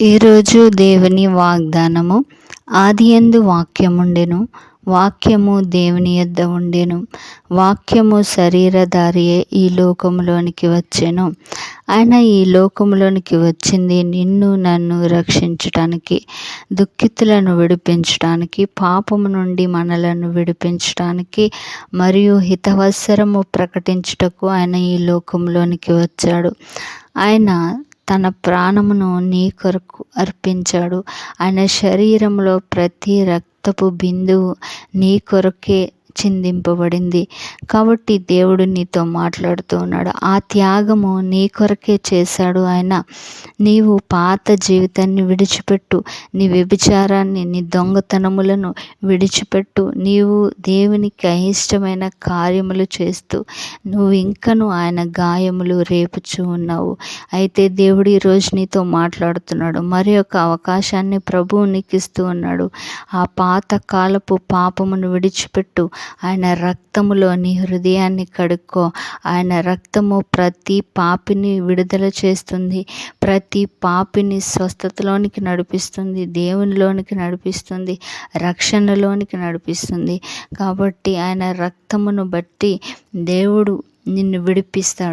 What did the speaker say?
ఈరోజు దేవుని వాగ్దానము. ఆది ఎందు వాక్యముండెను. వాక్యము దేవుని యొద్ద ఉండెను. వాక్యము శరీరధారియే ఈ లోకంలోనికి వచ్చెను. ఆయన ఈ లోకంలోనికి వచ్చింది నిన్ను నన్ను రక్షించటానికి దుఃఖితులను విడిపించటానికి పాపము నుండి మనలను విడిపించటానికి మరియు హితవత్సరము ప్రకటించుటకు ఆయన ఈ లోకంలోనికి వచ్చాడు. ఆయన తన ప్రాణమును నీ కొరకు అర్పించాడు. ఆయన శరీరంలో ప్రతి రక్తపు బిందువు నీ కొరకే చిందింపబడింది. కాబట్టి దేవుడు నీతో మాట్లాడుతూ ఉన్నాడు ఆ త్యాగము నీ కొరకే చేశాడు ఆయన నీవు పాత జీవితాన్ని విడిచిపెట్టు నీ వ్యభిచారాన్ని నీ దొంగతనములను విడిచిపెట్టు నీవు దేవునికి అయిష్టమైన కార్యములు చేస్తూ నువ్వు ఇంకను ఆయన గాయములు రేపుచూ ఉన్నావు. అయితే దేవుడు ఈరోజు నీతో మాట్లాడుతున్నాడు మరి ఒక అవకాశాన్ని ప్రభువు నీకు ఇస్తూ ఉన్నాడు. ఆ పాత కాలపు పాపమును విడిచిపెట్టు ఆయన రక్తములోని హృదయాన్ని కడుక్కో. ఆయన రక్తము ప్రతి పాపిని విడుదల చేస్తుంది. ప్రతి పాపిని స్వస్థతలోనికి నడిపిస్తుంది. దేవునిలోనికి నడిపిస్తుంది. రక్షణలోనికి నడిపిస్తుంది. కాబట్టి ఆయన రక్తమును బట్టి దేవుడు నిన్ను విడిపిస్తాడు.